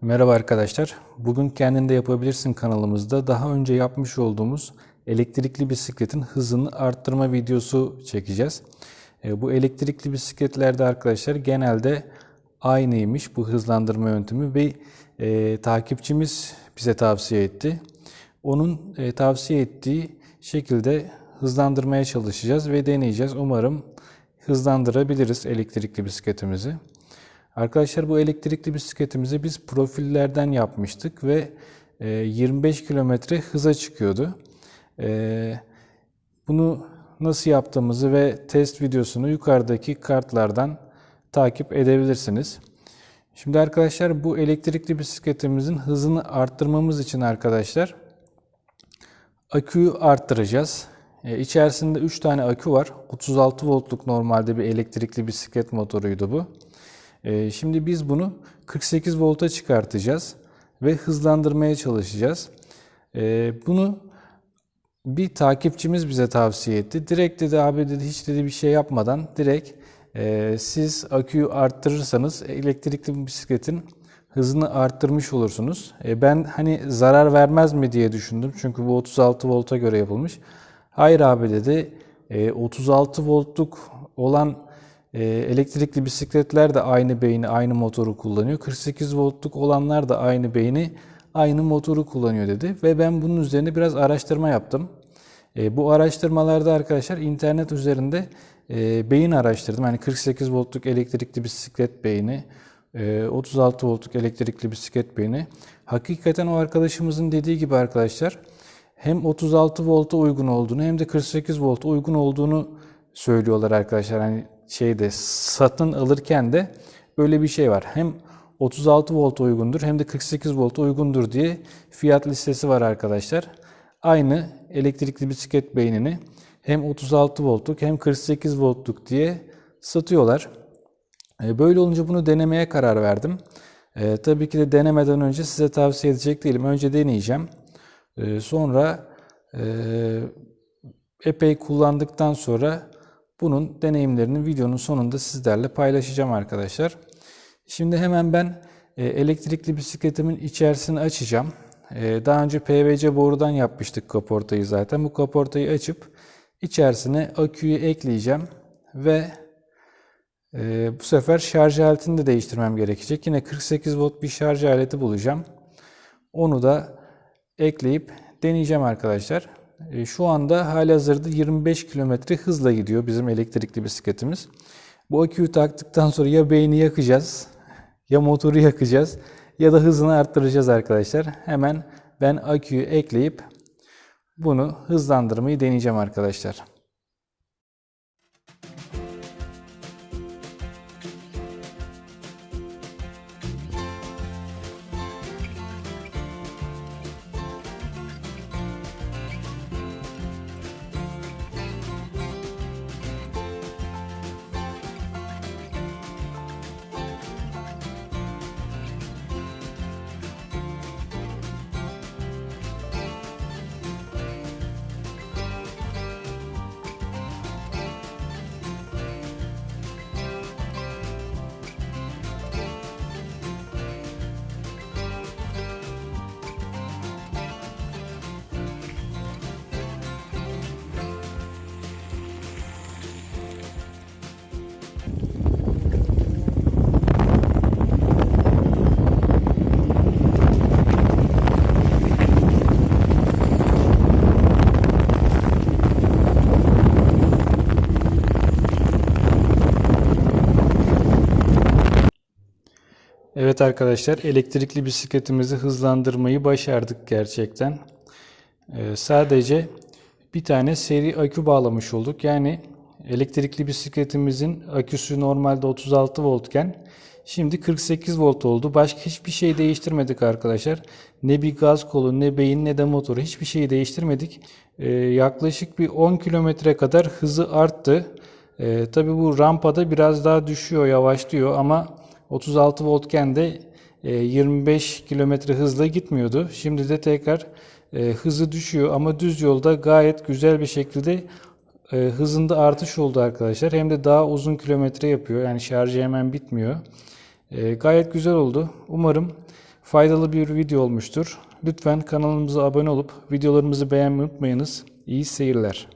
Merhaba arkadaşlar. Bugün kendinde yapabilirsin kanalımızda daha önce yapmış olduğumuz elektrikli bisikletin hızını arttırma videosu çekeceğiz. E, Bu elektrikli bisikletlerde arkadaşlar genelde aynıymış bu hızlandırma yöntemi ve e, takipçimiz bize tavsiye etti. Onun e, tavsiye ettiği şekilde hızlandırmaya çalışacağız ve deneyeceğiz. Umarım hızlandırabiliriz elektrikli bisikletimizi. Arkadaşlar bu elektrikli bisikletimizi biz profillerden yapmıştık ve e, 25 kilometre hıza çıkıyordu. E, Bunu nasıl yaptığımızı ve test videosunu yukarıdaki kartlardan takip edebilirsiniz. Şimdi arkadaşlar bu elektrikli bisikletimizin hızını arttırmamız için arkadaşlar aküyü arttıracağız. E, İçerisinde 3 tane akü var. 36 voltluk normalde bir elektrikli bisiklet motoruydu bu. E, Şimdi biz bunu 48 volta çıkartacağız ve hızlandırmaya çalışacağız. E, Bunu bir takipçimiz bize tavsiye etti. Direkt dedi abi dedi hiç dedi bir şey yapmadan direkt e, siz aküyü arttırırsanız elektrikli bisikletin hızını arttırmış olursunuz. E, ben hani zarar vermez mi diye düşündüm. Çünkü bu 36 volta göre yapılmış. Hayır abi dedi. E, 36 voltluk olan e, elektrikli bisikletler de aynı beyni, aynı motoru kullanıyor. 48 voltluk olanlar da aynı beyni, aynı motoru kullanıyor dedi. Ve ben bunun üzerine biraz araştırma yaptım. E, bu araştırmalarda arkadaşlar internet üzerinde e, beyin araştırdım. Yani 48 voltluk elektrikli bisiklet beyni, e, 36 voltluk elektrikli bisiklet beyni. Hakikaten o arkadaşımızın dediği gibi arkadaşlar hem 36 volta uygun olduğunu hem de 48 volta uygun olduğunu söylüyorlar arkadaşlar. Hani şeyde satın alırken de böyle bir şey var. Hem 36 volta uygundur hem de 48 volta uygundur diye fiyat listesi var arkadaşlar. Aynı elektrikli bisiklet beynini hem 36 voltluk hem 48 voltluk diye satıyorlar. E, Böyle olunca bunu denemeye karar verdim. E, tabii ki de denemeden önce size tavsiye edecek değilim. Önce deneyeceğim. E, sonra e, epey kullandıktan sonra bunun deneyimlerini videonun sonunda sizlerle paylaşacağım arkadaşlar. Şimdi hemen ben e, elektrikli bisikletimin içerisini açacağım. E, daha önce PVC borudan yapmıştık kaportayı zaten. Bu kaportayı açıp içerisine aküyü ekleyeceğim ve e, bu sefer şarj aletini de değiştirmem gerekecek. Yine 48 volt bir şarj aleti bulacağım. Onu da ekleyip deneyeceğim arkadaşlar. E, Şu anda halihazırda 25 kilometre hızla gidiyor bizim elektrikli bisikletimiz. Bu aküyü taktıktan sonra ya beyni yakacağız, ya motoru yakacağız ya da hızını arttıracağız arkadaşlar. Hemen ben aküyü ekleyip bunu hızlandırmayı deneyeceğim arkadaşlar. Evet arkadaşlar elektrikli bisikletimizi hızlandırmayı başardık gerçekten. Ee, sadece bir tane seri akü bağlamış olduk. Yani elektrikli bisikletimizin aküsü normalde 36 voltken şimdi 48 volt oldu. Başka hiçbir şey değiştirmedik arkadaşlar. Ne bir gaz kolu ne beyin ne de motoru hiçbir şeyi değiştirmedik. Ee, yaklaşık bir 10 kilometre kadar hızı arttı. Ee, tabii bu rampada biraz daha düşüyor yavaşlıyor ama 36 voltken de e, 25 kilometre hızla gitmiyordu. Şimdi de tekrar e, hızı düşüyor ama düz yolda gayet güzel bir şekilde e, hızında artış oldu arkadaşlar. Hem de daha uzun kilometre yapıyor. Yani şarjı hemen bitmiyor. E, gayet güzel oldu. Umarım faydalı bir video olmuştur. Lütfen kanalımıza abone olup videolarımızı beğenmeyi unutmayınız. İyi seyirler.